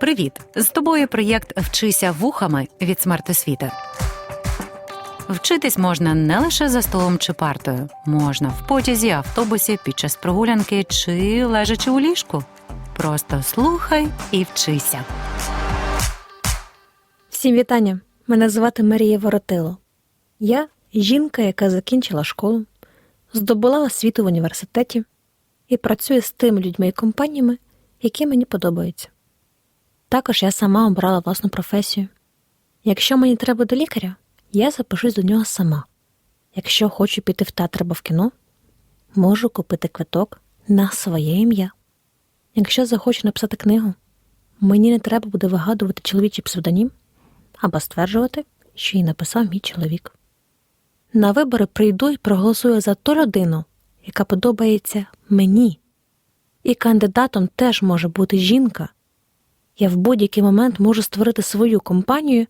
Привіт! З тобою проєкт Вчися вухами від смертосвіти. Вчитись можна не лише за столом чи партою, можна в потязі, автобусі, під час прогулянки чи лежачи у ліжку. Просто слухай і вчися. Всім вітання! Мене звати Марія Воротило. Я жінка, яка закінчила школу, здобула освіту в університеті і працюю з тими людьми і компаніями, які мені подобаються. Також я сама обрала власну професію. Якщо мені треба до лікаря, я запишусь до нього сама. Якщо хочу піти в театр або в кіно, можу купити квиток на своє ім'я. Якщо захочу написати книгу, мені не треба буде вигадувати чоловічий псевдонім або стверджувати, що її написав мій чоловік. На вибори прийду і проголосую за ту людину, яка подобається мені. І кандидатом теж може бути жінка. Я в будь-який момент можу створити свою компанію,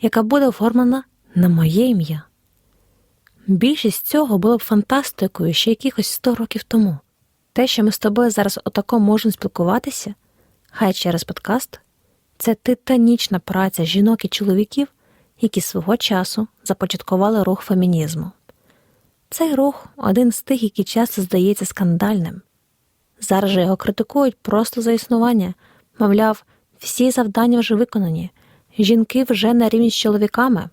яка буде оформлена на моє ім'я. Більшість цього було б фантастикою ще якихось 100 років тому. Те, що ми з тобою зараз отако можемо спілкуватися, хай через подкаст, це титанічна праця жінок і чоловіків, які свого часу започаткували рух фемінізму. Цей рух один з тих, який часто здається скандальним. Зараз же його критикують просто за існування, мовляв, всі завдання вже виконані, жінки вже на рівні з чоловіками.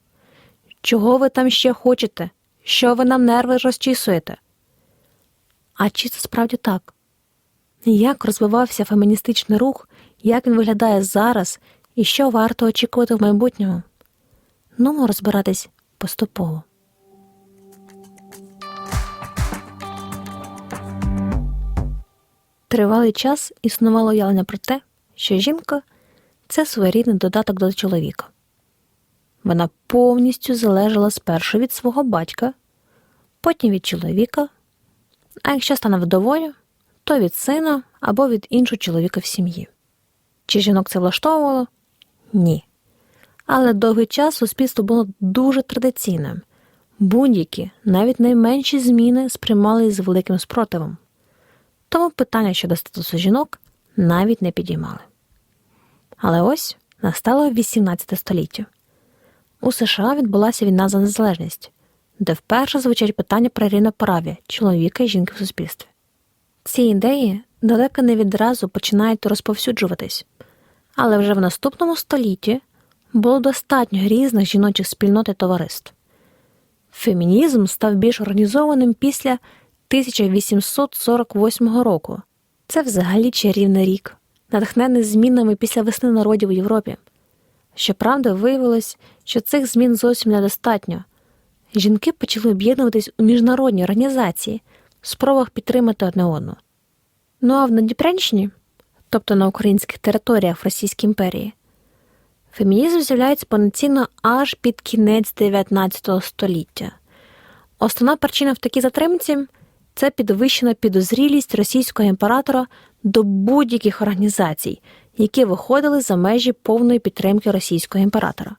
Чого ви там ще хочете? Що ви нам нерви розчісуєте? А чи це справді так? Як розвивався феміністичний рух, як він виглядає зараз і що варто очікувати в майбутньому? Ну, розбиратись поступово. Тривалий час існувало уявлення про те, що жінка це своєрідний додаток до чоловіка. Вона повністю залежала спершу від свого батька, потім від чоловіка, а якщо стане вдовою, то від сина або від іншого чоловіка в сім'ї. Чи жінок це влаштовувало? Ні. Але довгий час суспільство було дуже традиційним. Будь-які, навіть найменші зміни сприймали з великим спротивом. Тому питання щодо статусу жінок навіть не підіймали. Але ось настало 18 століття. У США відбулася війна за незалежність, де вперше звучать питання про рівноправ'я чоловіка і жінки в суспільстві. Ці ідеї далеко не відразу починають розповсюджуватись, але вже в наступному столітті було достатньо різних жіночих спільнот і товариств. Фемінізм став більш організованим після 1848 року. Це взагалі чарівний рік, натхнений змінами після весни народів у Європі. Щоправда, виявилось, що цих змін зовсім недостатньо. Жінки почали об'єднуватись у міжнародні організації в спробах підтримати одне одну. Ну а в Надніпрянщині, тобто на українських територіях в Російській імперії, фемінізм з'являється повноцінно аж під кінець 19 століття. Основна причина в такій затримці це підвищена підозрілість російського імператора до будь-яких організацій, які виходили за межі повної підтримки російського імператора.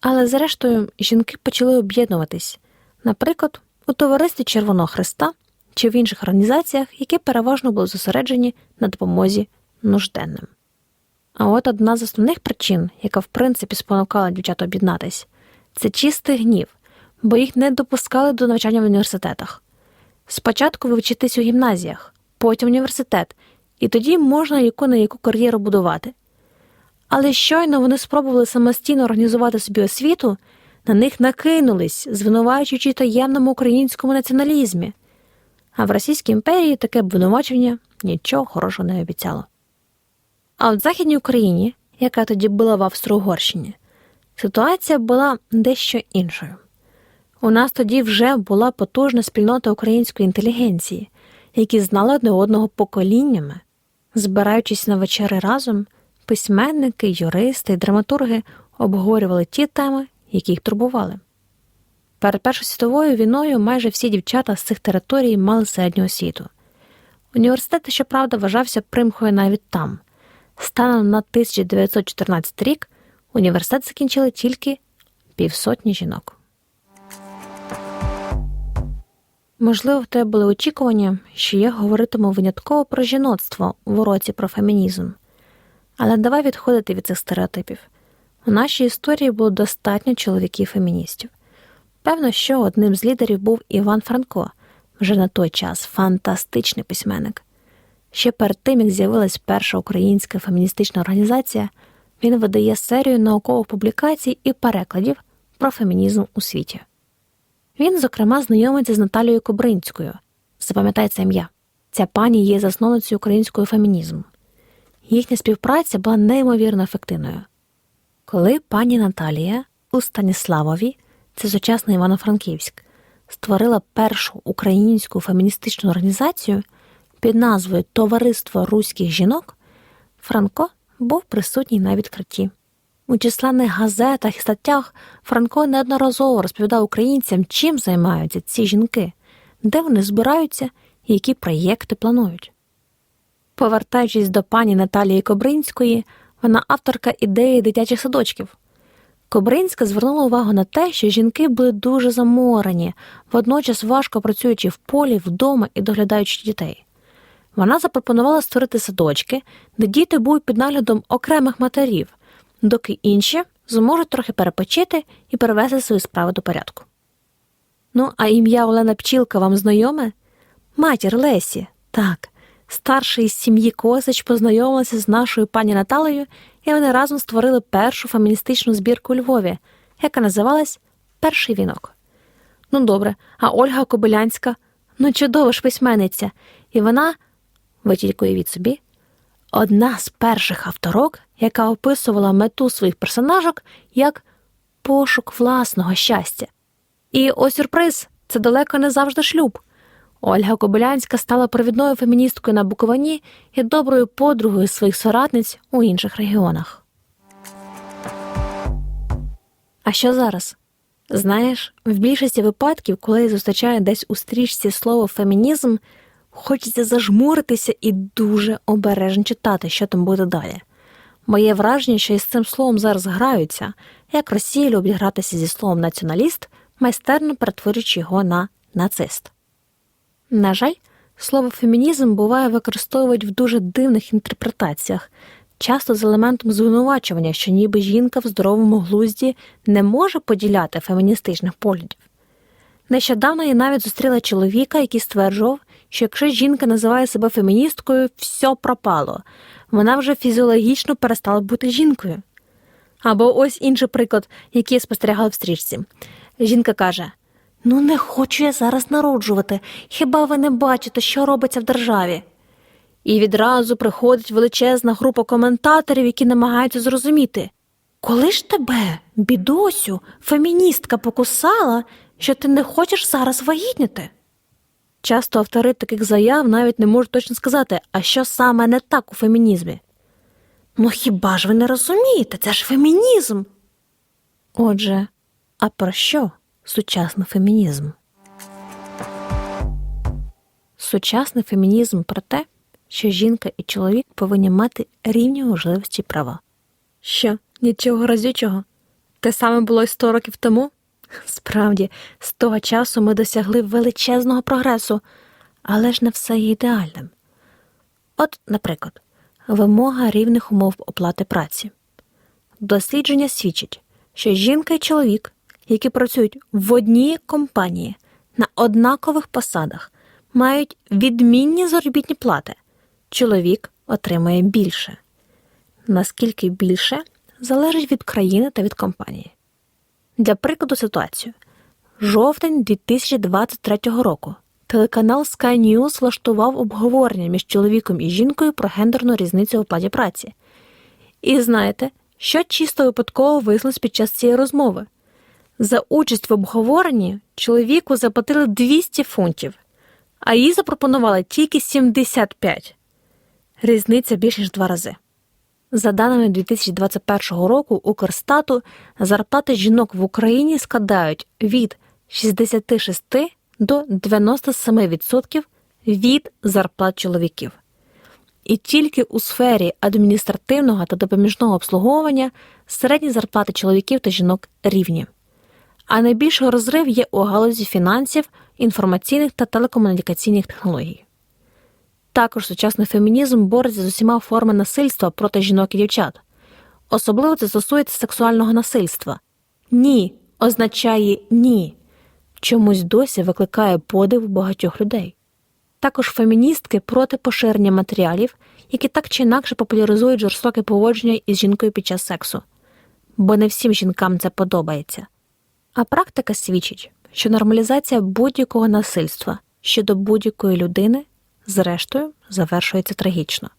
Але, зрештою, жінки почали об'єднуватись, наприклад, у товаристві Червоного Христа чи в інших організаціях, які переважно були зосереджені на допомозі нужденним. А от одна з основних причин, яка в принципі спонукала дівчат об'єднатись, це чистий гнів, бо їх не допускали до навчання в університетах. Спочатку ви вчитесь у гімназіях, потім університет, і тоді можна яку на яку кар'єру будувати. Але щойно вони спробували самостійно організувати собі освіту, на них накинулись, звинувачуючи таємному українському націоналізмі. А в Російській імперії таке обвинувачення нічого хорошого не обіцяло. А от в Західній Україні, яка тоді була в Австро-Угорщині, ситуація була дещо іншою. У нас тоді вже була потужна спільнота української інтелігенції, які знали одне одного поколіннями. Збираючись на вечери разом, письменники, юристи і драматурги обговорювали ті теми, які їх турбували. Перед Першою світовою війною майже всі дівчата з цих територій мали середню освіту. Університет, щоправда, вважався примхою навіть там. Станом на 1914 рік університет закінчили тільки півсотні жінок. Можливо, в тебе були очікування, що я говоритиму винятково про жіноцтво в уроці про фемінізм. Але давай відходити від цих стереотипів. У нашій історії було достатньо чоловіків-феміністів. Певно, що одним з лідерів був Іван Франко, вже на той час фантастичний письменник. Ще перед тим, як з'явилась перша українська феміністична організація, він видає серію наукових публікацій і перекладів про фемінізм у світі. Він, зокрема, знайомиться з Наталією Кобринською. Запам'ятай це ім'я. Ця пані є засновницею українського фемінізму. Їхня співпраця була неймовірно ефективною. Коли пані Наталія у Станіславові, це сучасний Івано-Франківськ, створила першу українську феміністичну організацію під назвою Товариство руських жінок, Франко був присутній на відкритті. У численних газетах і статтях Франко неодноразово розповідав українцям, чим займаються ці жінки, де вони збираються і які проєкти планують. Повертаючись до пані Наталії Кобринської, вона авторка ідеї дитячих садочків. Кобринська звернула увагу на те, що жінки були дуже заморені, водночас важко працюючи в полі, вдома і доглядаючи дітей. Вона запропонувала створити садочки, де діти будуть під наглядом окремих матерів, доки інші зможуть трохи перепочити і перевести свої справи до порядку. Ну, а ім'я Олена Пчілка вам знайоме? Матір Лесі, так. Старший із сім'ї Косич познайомилася з нашою пані Наталею, і вони разом створили першу феміністичну збірку у Львові, яка називалась Перший вінок. Ну добре, а Ольга Кобилянська, ну чудова ж письменниця, і вона, витількує від собі, одна з перших авторок, яка описувала мету своїх персонажок як пошук власного щастя. І о сюрприз, це далеко не завжди шлюб. Ольга Кобилянська стала провідною феміністкою на Буковині і доброю подругою своїх соратниць у інших регіонах. А що зараз? Знаєш, в більшості випадків, коли я зустрічаю десь у стрічці слово фемінізм, хочеться зажмуритися і дуже обережно читати, що там буде далі. Моє враження, що із цим словом зараз граються, як Росія любить гратися зі словом націоналіст, майстерно перетворюючи його на нацист. На жаль, слово фемінізм буває використовують в дуже дивних інтерпретаціях, часто з елементом звинувачування, що ніби жінка в здоровому глузді не може поділяти феміністичних поглядів. Нещодавно я навіть зустріла чоловіка, який стверджував, що якщо жінка називає себе феміністкою, все пропало, вона вже фізіологічно перестала бути жінкою. Або ось інший приклад, який я спостерігала в стрічці. Жінка каже: Ну, не хочу я зараз народжувати. Хіба ви не бачите, що робиться в державі? І відразу приходить величезна група коментаторів, які намагаються зрозуміти, коли ж тебе, бідосю, феміністка покусала, що ти не хочеш зараз вагітніти? Часто автори таких заяв навіть не можуть точно сказати, а що саме не так у фемінізмі. Ну хіба ж ви не розумієте? Це ж фемінізм. Отже, а про що сучасний фемінізм? Сучасний фемінізм про те, що жінка і чоловік повинні мати рівні можливості і права. Що, нічого разючого? Те саме було й сто років тому? Справді, з того часу ми досягли величезного прогресу, але ж не все є ідеальним. От, наприклад, вимога рівних умов оплати праці. Дослідження свідчить, що жінка і чоловік, які працюють в одній компанії на однакових посадах, мають відмінні заробітні плати. Чоловік отримує більше. Наскільки більше залежить від країни та від компанії. Для прикладу ситуацію. Жовтень 2023 року телеканал Sky News влаштував обговорення між чоловіком і жінкою про гендерну різницю в оплаті праці. І знаєте, що чисто випадково вияснилось під час цієї розмови? За участь в обговоренні чоловіку заплатили 200 фунтів, а їй запропонували тільки 75. Різниця більш ніж два рази. За даними 2021 року Укрстату, зарплати жінок в Україні складають від 66 до 97% від зарплат чоловіків. І тільки у сфері адміністративного та допоміжного обслуговування середні зарплати чоловіків та жінок рівні. А найбільший розрив є у галузі фінансів, інформаційних та телекомунікаційних технологій. Також сучасний фемінізм бореться з усіма формами насильства проти жінок і дівчат. Особливо це стосується сексуального насильства. Ні означає ні. Чомусь досі викликає подив у багатьох людей. Також феміністки проти поширення матеріалів, які так чи інакше популяризують жорстоке поводження із жінкою під час сексу, бо не всім жінкам це подобається. А практика свідчить, що нормалізація будь-якого насильства щодо будь-якої людини, зрештою, завершується трагічно.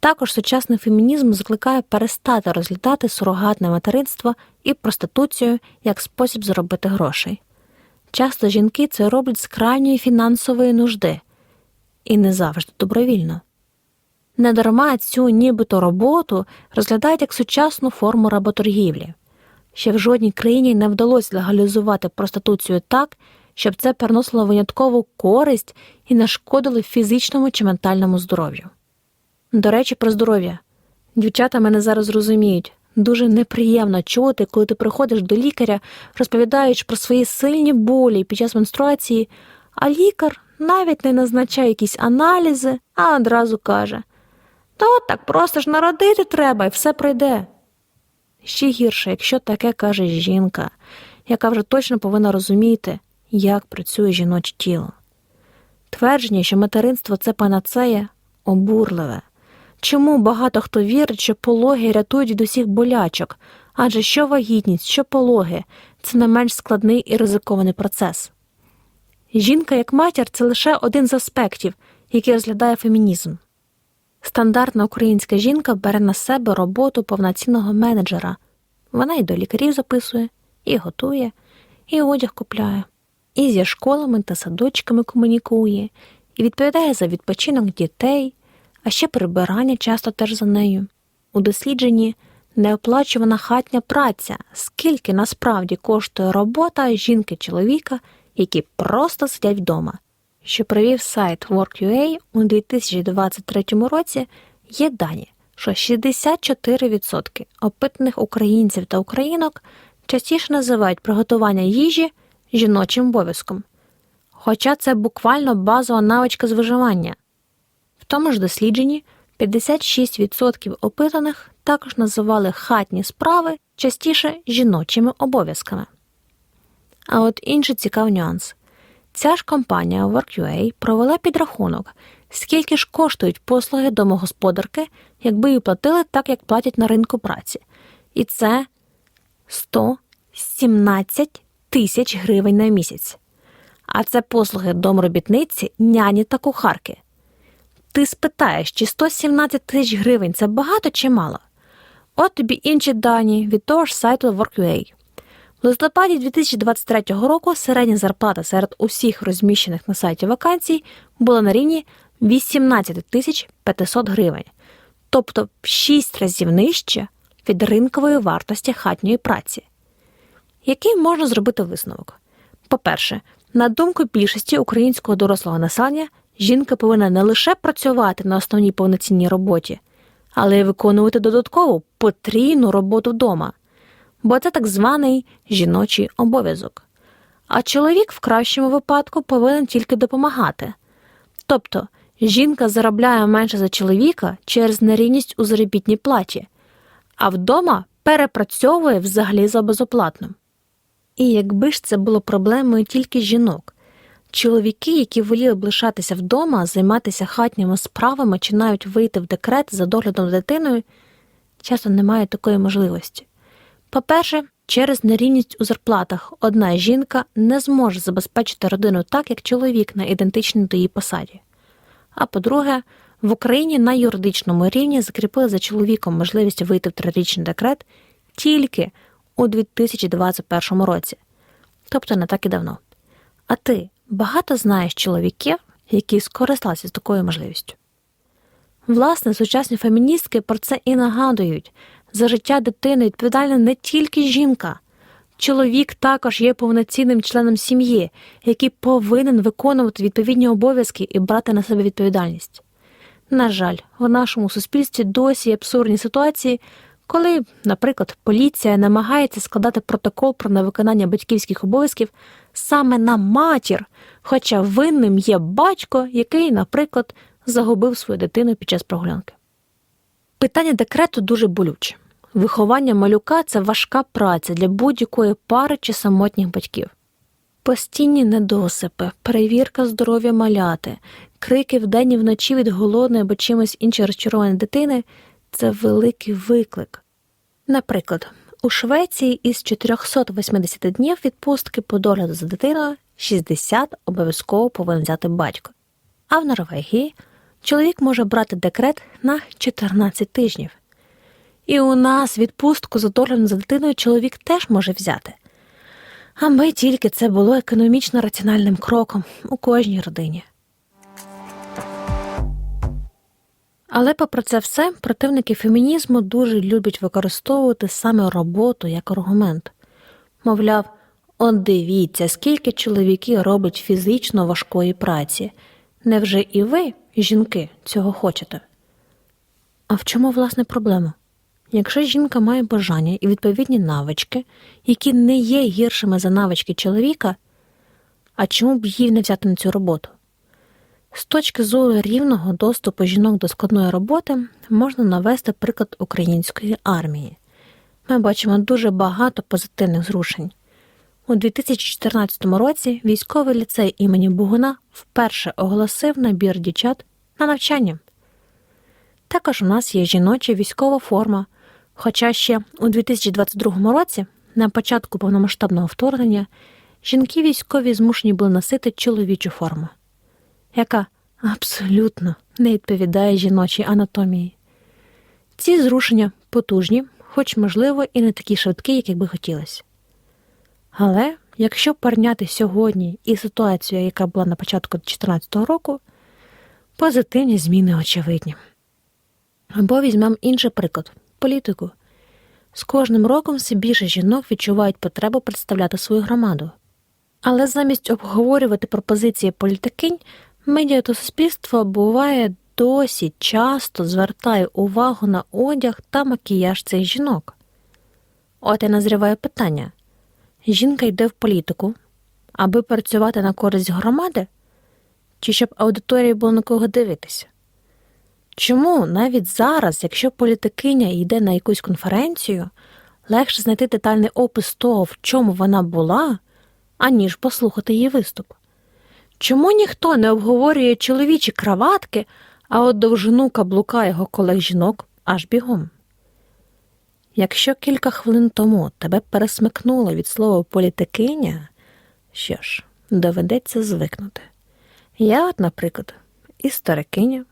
Також сучасний фемінізм закликає перестати розглядати сурогатне материнство і проституцію як спосіб заробити грошей. Часто жінки це роблять з крайньої фінансової нужди і не завжди добровільно. Недарма цю нібито роботу розглядають як сучасну форму работоргівлі. Ще в жодній країні не вдалося легалізувати проституцію так, щоб це приносило виняткову користь і не шкодило фізичному чи ментальному здоров'ю. До речі, про здоров'я. Дівчата мене зараз розуміють. Дуже неприємно чути, коли ти приходиш до лікаря, розповідаючи про свої сильні болі під час менструації, а лікар навіть не назначає якісь аналізи, а одразу каже: Та от так просто ж народити треба і все пройде. Ще гірше, якщо таке каже жінка, яка вже точно повинна розуміти, як працює жіноче тіло. Твердження, що материнство це панацея, обурливе. Чому багато хто вірить, що пологи рятують від усіх болячок, адже що вагітність, що пологи це не менш складний і ризикований процес. Жінка як матір це лише один з аспектів, який розглядає фемінізм. Стандартна українська жінка бере на себе роботу повноцінного менеджера. Вона і до лікарів записує, і готує, і одяг купляє, і зі школами та садочками комунікує, і відповідає за відпочинок дітей, а ще прибирання часто теж за нею. У дослідженні неоплачувана хатня праця, скільки насправді коштує робота жінки-чоловіка, які просто сидять вдома. Що провів сайт Work.ua у 2023 році, є дані, що 64% опитаних українців та українок частіше називають приготування їжі жіночим обов'язком. Хоча це буквально базова навичка з виживання. В тому ж дослідженні 56% опитаних також називали хатні справи частіше жіночими обов'язками. А от інший цікавий нюанс. Ця ж компанія Work.ua провела підрахунок, скільки ж коштують послуги домогосподарки, якби їй платили так, як платять на ринку праці. І це 117 тисяч гривень на місяць. А це послуги домробітниці, няні та кухарки. Ти спитаєш, чи 117 тисяч гривень це багато чи мало? От тобі інші дані від того ж сайту Work.ua. В листопаді 2023 року середня зарплата серед усіх розміщених на сайті вакансій була на рівні 18 тисяч 500 гривень, тобто в 6 разів нижче від ринкової вартості хатньої праці. Який можна зробити висновок? По-перше, на думку більшості українського дорослого населення, жінка повинна не лише працювати на основній повноцінній роботі, але й виконувати додаткову потрійну роботу вдома бо це так званий жіночий обов'язок. А чоловік в кращому випадку повинен тільки допомагати. Тобто жінка заробляє менше за чоловіка через нерівність у заробітній платі, а вдома перепрацьовує взагалі за безоплатно. І якби ж це було проблемою тільки жінок, чоловіки, які воліли б лишатися вдома, займатися хатніми справами чи навіть вийти в декрет за доглядом дитиною, часто не мають такої можливості. По-перше, через нерівність у зарплатах одна жінка не зможе забезпечити родину так, як чоловік на ідентичній до її посаді. А по-друге, в Україні на юридичному рівні закріпили за чоловіком можливість вийти в трирічний декрет тільки у 2021 році, тобто не так і давно. А ти багато знаєш чоловіків, які скористалися з такою можливістю? Власне, сучасні феміністки про це і нагадують, за життя дитини відповідальна не тільки жінка. Чоловік також є повноцінним членом сім'ї, який повинен виконувати відповідні обов'язки і брати на себе відповідальність. На жаль, в нашому суспільстві досі абсурдні ситуації, коли, наприклад, поліція намагається складати протокол про невиконання батьківських обов'язків саме на матір, хоча винним є батько, який, наприклад, загубив свою дитину під час прогулянки. Питання декрету дуже болюче. Виховання малюка це важка праця для будь-якої пари чи самотніх батьків. Постійні недосипи, перевірка здоров'я маляти, крики вдень і вночі від голодної або чимось іншої розчарованої дитини це великий виклик. Наприклад, у Швеції із 480 днів відпустки по догляду за дитиною 60 обов'язково повинен взяти батько. А в Норвегії чоловік може брати декрет на 14 тижнів. І у нас відпустку за доглядом за дитиною чоловік теж може взяти. Аби тільки це було економічно раціональним кроком у кожній родині. Але попри це все, противники фемінізму дуже люблять використовувати саме роботу як аргумент. Мовляв, от дивіться, скільки чоловіки роблять фізично важкої праці. Невже і ви, жінки, цього хочете? А в чому власне проблема? Якщо жінка має бажання і відповідні навички, які не є гіршими за навички чоловіка, а чому б їй не взяти на цю роботу? З точки зору рівного доступу жінок до складної роботи можна навести приклад української армії. Ми бачимо дуже багато позитивних зрушень. У 2014 році військовий ліцей імені Бугуна вперше оголосив набір дівчат на навчання. Також у нас є жіноча військова форма, хоча ще у 2022 році, на початку повномасштабного вторгнення, жінки військові змушені були носити чоловічу форму, яка абсолютно не відповідає жіночій анатомії. Ці зрушення потужні, хоч, можливо, і не такі швидкі, як би хотілося. Але якщо порівняти сьогодні і ситуацію, яка була на початку 2014 року, позитивні зміни очевидні. Або візьмемо інший приклад політику. З кожним роком все більше жінок відчувають потребу представляти свою громаду. Але замість обговорювати пропозиції політикинь, медіа та суспільство буває досі часто звертає увагу на одяг та макіяж цих жінок. От і назріває питання: жінка йде в політику, аби працювати на користь громади, чи щоб аудиторії було на кого дивитися? Чому навіть зараз, якщо політикиня йде на якусь конференцію, легше знайти детальний опис того, в чому вона була, аніж послухати її виступ? Чому ніхто не обговорює чоловічі краватки, а от довжину каблука його колег жінок аж бігом? Якщо кілька хвилин тому тебе пересмикнуло від слова політикиня, що ж, доведеться звикнути. Я, от, наприклад, історикиня.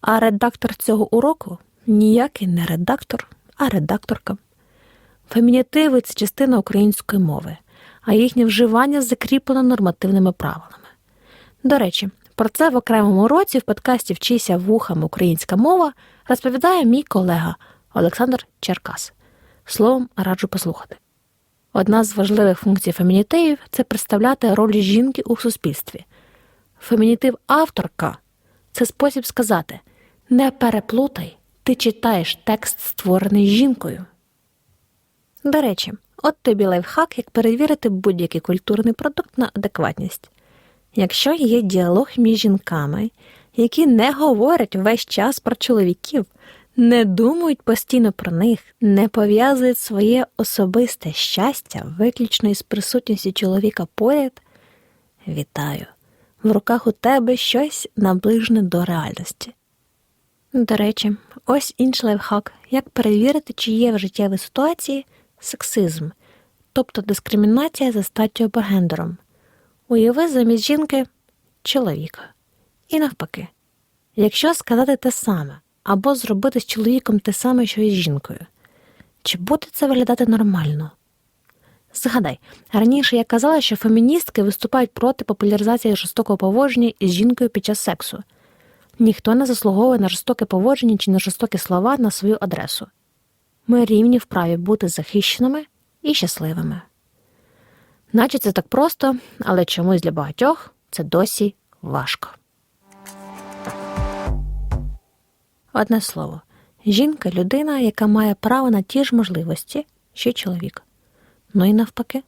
А редактор цього уроку ніякий не редактор, а редакторка. Фемінітиви це частина української мови, а їхнє вживання закріплено нормативними правилами. До речі, про це в окремому році в подкасті Вчися вухам українська мова розповідає мій колега Олександр Черкас. Словом, раджу послухати. Одна з важливих функцій фемінітивів це представляти роль жінки у суспільстві. Фемінітив авторка це спосіб сказати не переплутай, ти читаєш текст, створений жінкою. До речі, от тобі лайфхак, як перевірити будь-який культурний продукт на адекватність. Якщо є діалог між жінками, які не говорять весь час про чоловіків, не думають постійно про них, не пов'язують своє особисте щастя виключно із присутністю чоловіка поряд, вітаю! В руках у тебе щось наближене до реальності. До речі, ось інший лайфхак, як перевірити, чи є в життєвій ситуації сексизм, тобто дискримінація за статтю або гендером. Уяви замість жінки чоловіка. І навпаки, якщо сказати те саме, або зробити з чоловіком те саме, що і з жінкою, чи буде це виглядати нормально? Згадай, раніше я казала, що феміністки виступають проти популяризації жорстокого поводження із жінкою під час сексу. Ніхто не заслуговує на жорстоке поводження чи на жорстокі слова на свою адресу. Ми рівні вправі бути захищеними і щасливими. Наче це так просто, але чомусь для багатьох це досі важко. Одне слово, жінка людина, яка має право на ті ж можливості, що й чоловік. Ну і навпаки.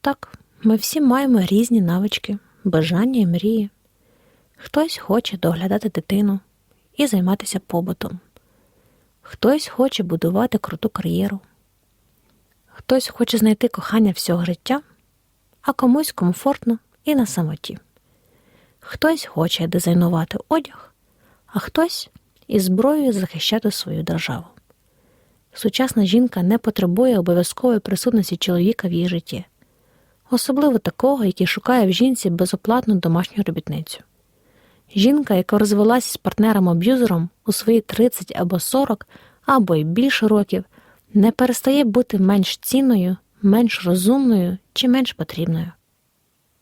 Так, ми всі маємо різні навички, бажання і мрії. Хтось хоче доглядати дитину і займатися побутом. Хтось хоче будувати круту кар'єру. Хтось хоче знайти кохання всього життя, а комусь комфортно і на самоті. Хтось хоче дизайнувати одяг, а хтось із зброєю захищати свою державу. Сучасна жінка не потребує обов'язкової присутності чоловіка в її житті, особливо такого, який шукає в жінці безоплатну домашню робітницю. Жінка, яка розвелася з партнером-аб'юзером у свої 30 або 40 або й більше років, не перестає бути менш цінною, менш розумною чи менш потрібною.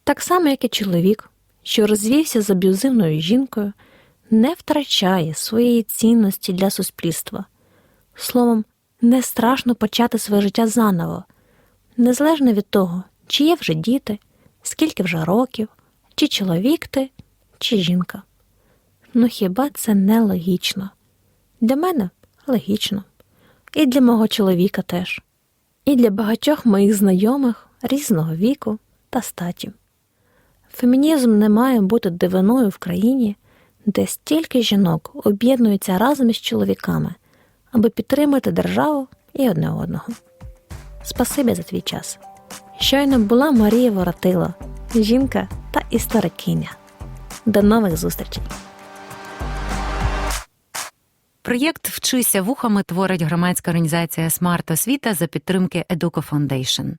Так само, як і чоловік, що розвівся з аб'юзивною жінкою, не втрачає своєї цінності для суспільства. Словом, не страшно почати своє життя заново, незалежно від того, чи є вже діти, скільки вже років, чи чоловік ти, чи жінка. Ну хіба це не логічно? Для мене логічно. І для мого чоловіка теж, і для багатьох моїх знайомих різного віку та статі. Фемінізм не має бути дивиною в країні, де стільки жінок об'єднуються разом із чоловіками, аби підтримати державу і одне одного. Спасибі за твій час. Щойно була Марія Воротила, жінка та історикиня. До нових зустрічей! Проєкт Вчися вухами творить громадська організація Смарт Освіта за підтримки Educo Foundation.